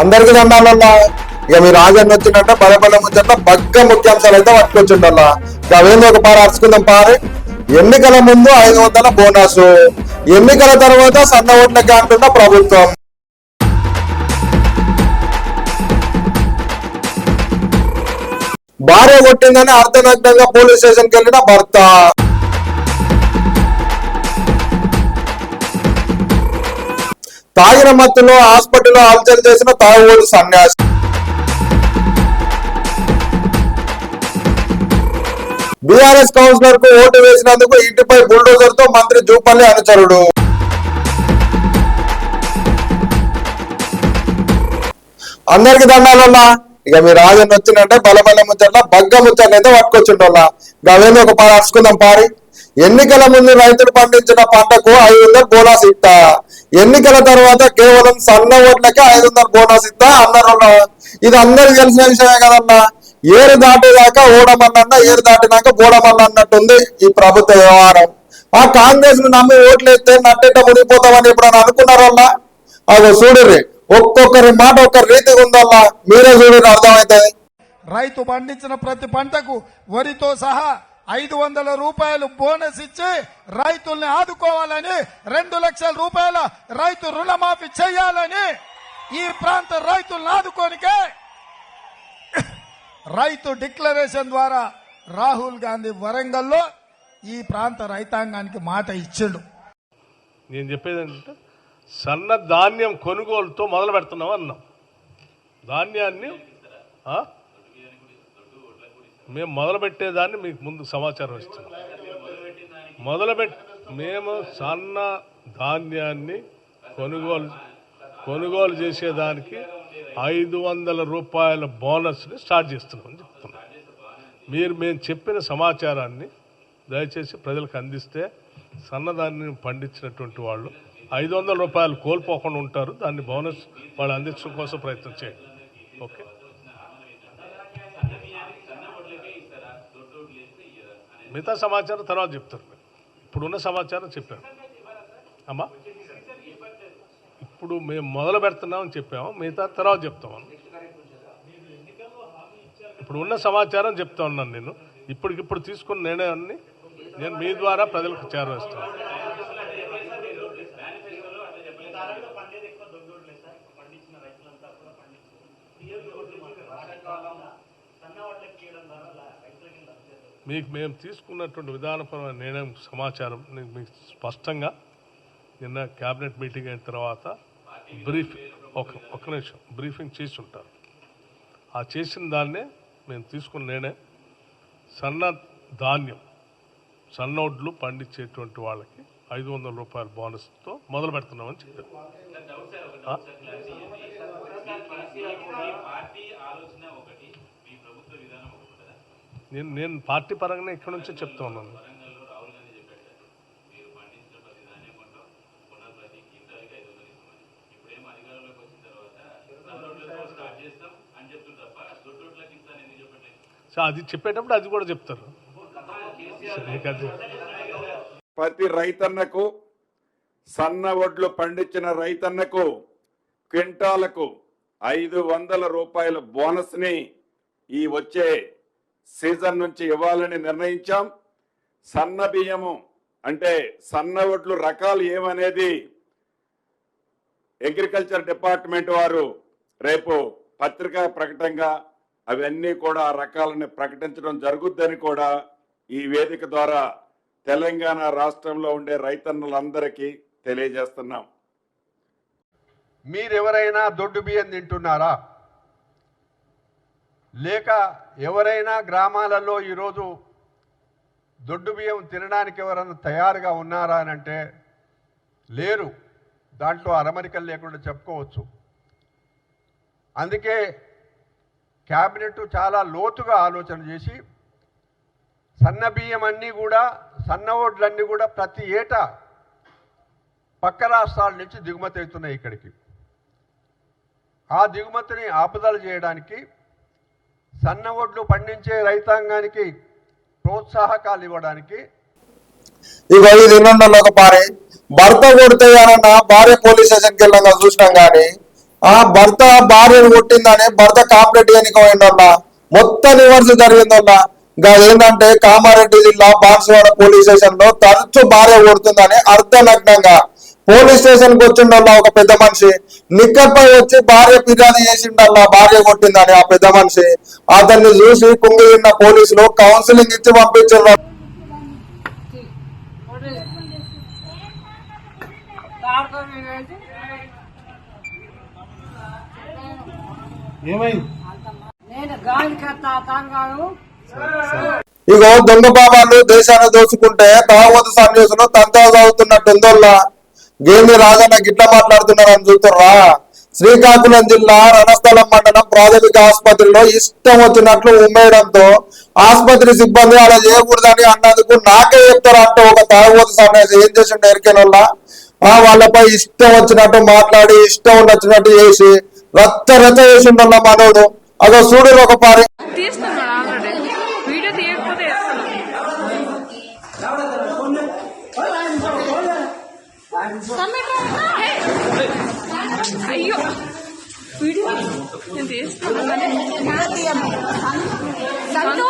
అందరికి దండాలన్నా. ఇక మీ రాజన్న వచ్చిందంటే పదే పదే ముచ్చట బగ్గ ముఖ్యాంశాలు అయితే పట్టుకొచ్చిండల్లా ఇక అవేందో ఒక పార అరుచుకుందాం పారి. ఎన్నికల ముందు ఐదు వందల బోనస్. ఎన్నికల తర్వాత సన్న ఓట్లకి అంటున్న ప్రభుత్వం. భార్య కొట్టిందని అర్ధనగ్నంగా పోలీస్ స్టేషన్కి వెళ్ళిన భర్త. తాగిన మత్తులో హాస్పిటల్లో ఆల్చర్ చేసిన తాగుబోతు సన్యాసి బీఆర్ఎస్ కౌన్సిలర్కు ఓటు వేసినందుకు ఇంటిపై బుల్డోజర్తో మంత్రి జూపల్లి అనుచరుడు. అందరికి దండాలన్నా ఇక మీ రాజన్ వచ్చిందంటే బలబల ముచ్చట్ల బగ్గ ముచ్చట్లయితే పట్టుకొచ్చిండోళ్ళ గవేందో ఒక పారి అరుచుకుందాం పారి ఎన్నికల ముందు రైతులు పండించిన పంటకు ఐదు వందలు బోనస్ ఇస్తా ఎన్నికల తర్వాత కేవలం సన్న ఓట్లకే ఐదు వందలు బోనస్ ఇస్తా అన్నారు ఇది అందరికి తెలిసిన విషయమే కదన్నా. ఏరు దాటేదాకా ఓడమన్నా ఏరు దాటినాక బోడమల్ల అన్నట్టుంది ఈ ప్రభుత్వ వ్యవహారం. ఆ కాంగ్రెస్ను నమ్మి ఓట్లు వేస్తే నట్టేట మునిగిపోతామని ఎప్పుడైనా అనుకున్నారల్లా అదో చూడుర్రి ఒక్కొక్కరి మాట ఒక్క రీతిగా ఉందల్లా మీరే చూడరు అర్థమవుతుంది రైతు పండించిన ప్రతి పంటకు వరితో సహా ఐదు వందల రూపాయలు బోనస్ ఇచ్చి రైతుల్ని ఆదుకోవాలని రెండు లక్షల రూపాయల రైతు రుణమాఫీ చేయాలని ఈ ప్రాంత రైతులను ఆదుకోనికే రైతు డిక్లరేషన్ ద్వారా రాహుల్ గాంధీ వరంగల్లో ఈ ప్రాంత రైతాంగానికి మాట ఇచ్చిండు. నేను చెప్పేది ఏంటంటే సన్న ధాన్యం కొనుగోలుతో మొదలు పెడుతున్నాం అన్నాం. ధాన్యాన్ని మేము మొదలుపెట్టేదాన్ని మీకు ముందు సమాచారం ఇస్తున్నాం. మొదలుపెట్ మేము సన్న ధాన్యాన్ని కొనుగోలు కొనుగోలు చేసేదానికి ఐదు వందల రూపాయల బోనస్ని స్టార్ట్ చేస్తున్నామని చెప్తున్నాం. మీరు మేము చెప్పిన సమాచారాన్ని దయచేసి ప్రజలకు అందిస్తే సన్నదాన్ని పండించినటువంటి వాళ్ళు ఐదు వందల రూపాయలు కోల్పోకుండా ఉంటారు. దాన్ని బోనస్ వాళ్ళు అందించడం కోసం ప్రయత్నం చేయండి. ఓకే? మిగతా సమాచారం తర్వాత చెప్తారు. మీరు. ఇప్పుడున్న సమాచారం చెప్పాను అమ్మా? ఇప్పుడు మేము మొదలు పెడుతున్నామని చెప్పాము. మిగతా తర్వాత చెప్తాము. ఇప్పుడు ఉన్న సమాచారం చెప్తా ఉన్నాను నేను. ఇప్పటికిప్పుడు తీసుకున్న నిర్ణయాన్ని నేను మీ ద్వారా ప్రజలకు చేరవేస్తాను. మీకు మేము తీసుకున్నటువంటి విధానపరమైన నిర్ణయం సమాచారం నేను మీకు స్పష్టంగా నిన్న క్యాబినెట్ మీటింగ్ అయిన తర్వాత బ్రీఫ్ ఒక ఒక నిమిషం బ్రీఫింగ్ చేసి ఉంటారు ఆ చేసిన దాన్నే మేము తీసుకున్న నిర్ణయం. సన్న ధాన్యం సన్నోడ్లు పండించేటువంటి వాళ్ళకి ఐదు వందల రూపాయల బోనస్తో మొదలు పెడుతున్నామని చెప్పారు. నేను నేను పార్టీ పరంగానే ఇక్కడ నుంచే చెప్తా ఉన్నాను. సో అది చెప్పేటప్పుడు అది కూడా చెప్తారు. ప్రతి రైతన్నకు సన్న వడ్లు పండించిన రైతన్నకు క్వింటాలకు ఐదు వందల రూపాయల బోనస్ని ఈ వచ్చే సీజన్ నుంచి ఇవ్వాలని నిర్ణయించాం. సన్న బియ్యము అంటే సన్న వడ్లు రకాలు ఏమనేది అగ్రికల్చర్ డిపార్ట్మెంట్ వారు రేపు పత్రికా ప్రకటనగా అవన్నీ కూడా రకాలని ప్రకటించడం జరుగుద్దని కూడా ఈ వేదిక ద్వారా తెలంగాణ రాష్ట్రంలో ఉండే రైతన్నులందరికీ తెలియజేస్తున్నాం. మీరెవరైనా దొడ్డు బియ్యం తింటున్నారా? లేక ఎవరైనా గ్రామాలలో ఈరోజు దొడ్డు బియ్యం తినడానికి ఎవరైనా తయారుగా ఉన్నారా అని అంటే లేరు. దాంట్లో అరమరికలు లేకుండా చెప్పుకోవచ్చు. అందుకే క్యాబినెట్ చాలా లోతుగా ఆలోచన చేసి సన్న బియ్యం అన్నీ కూడా సన్న ఓడ్లన్నీ కూడా ప్రతి ఏటా పక్క రాష్ట్రాల నుంచి దిగుమతి అవుతున్నాయి ఇక్కడికి. ఆ దిగుమతిని ఆపుదల చేయడానికి సన్న ఒడ్లు పండించే రైతాంగానికి ప్రోత్సాహకాలు ఇవ్వడానికి ఇక ఇది ఎన్నుండలో ఒక పారి భర్త కొడితే అన్న భార్య పోలీస్ స్టేషన్కి వెళ్ళంగా చూసినాం కానీ ఆ భర్త భార్యను కొట్టిందని భర్త కాంప్లైంట్ ఎన్నిక పోయిందల్లా మొత్తం రివర్స్ జరిగిందన్నా ఏంటంటే కామారెడ్డి జిల్లా బాన్సువాడ పోలీస్ స్టేషన్లో తరచు భార్య కొడుతుందని అర్ధనగ్నంగా పోలీస్ స్టేషన్కి వచ్చిండల్లా ఒక పెద్ద మనిషి. నిక్కర్పై వచ్చి భార్య ఫిర్యాదు చేసిండల్లా భార్య కొట్టిందని ఆ పెద్ద మనిషి. అతన్ని చూసి కుంగి తిన్న పోలీసులు కౌన్సిలింగ్ ఇచ్చి పంపించారు. ఇగో దొంగ బాబాలు దేశాన్ని దోచుకుంటే తాగోతు సన్యాసులు తంతా చదువుతున్నట్టుందోల్లా గేంది రాజన్న గిట్ల మాట్లాడుతున్నారని చూస్తారా? శ్రీకాకుళం జిల్లా రణస్థలం మండలం ప్రాథమిక ఆసుపత్రిలో ఇష్టం వచ్చినట్లు ఉమ్మేయడంతో ఆసుపత్రి సిబ్బంది అలా చేయకూడదని అన్నందుకు నాకే చెప్తారంటూ ఒక తాగుబోతు సన్యాసి ఏం చేసిండు ఎరికెనల్లా ఆ వాళ్ళపై ఇష్టం వచ్చినట్టు మాట్లాడి ఇష్టం నచ్చినట్టు చేసి రచ్చ రచ చేసిండల్లా మనోడు. అదో చూడు ఒక పారి అయ్యో వీడియో నేను తీస్తాను సంతు!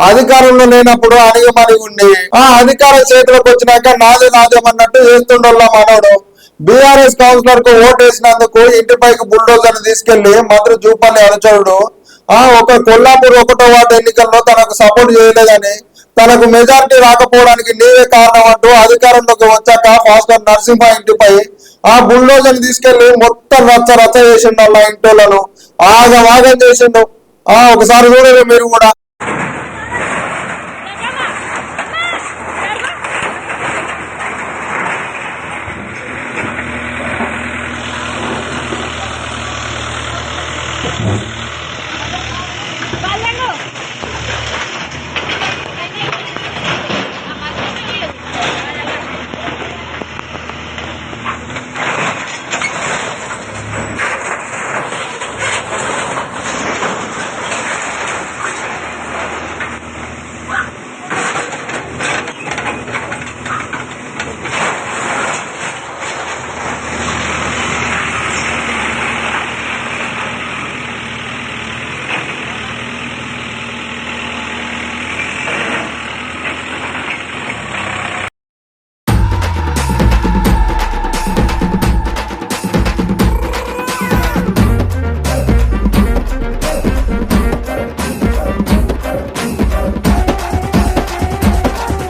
అధికారంలో లేనప్పుడు అణిగమని ఉండి ఆ అధికారం చేతిలోకి వచ్చినాక నాది నాదేమన్నట్టు చేస్తుండల్లా మనోడు. బీఆర్ఎస్ కౌన్సిలర్కు ఓటు వేసినందుకు ఇంటిపైకి బుల్డోజర్ తీసుకెళ్ళి మంత్రి జూపల్లి అనుచరుడు ఆ ఒక కొల్లాపూర్ ఒకటో వార్డు ఎన్నికల్లో తనకు సపోర్ట్ చేయలేదని తనకు మెజారిటీ రాకపోవడానికి నీవే కారణం అంటూ అధికారంలోకి వచ్చాక ఫాస్టర్ నరసింహ ఇంటిపై ఆ బుల్డోజర్ తీసుకెళ్ళి మొత్తం రచ్చ రచ్చ చేసిండు అలా ఇంటోళ్ళను. ఆగం చేసిండు. ఆ ఒకసారి చూడరు మీరు కూడా.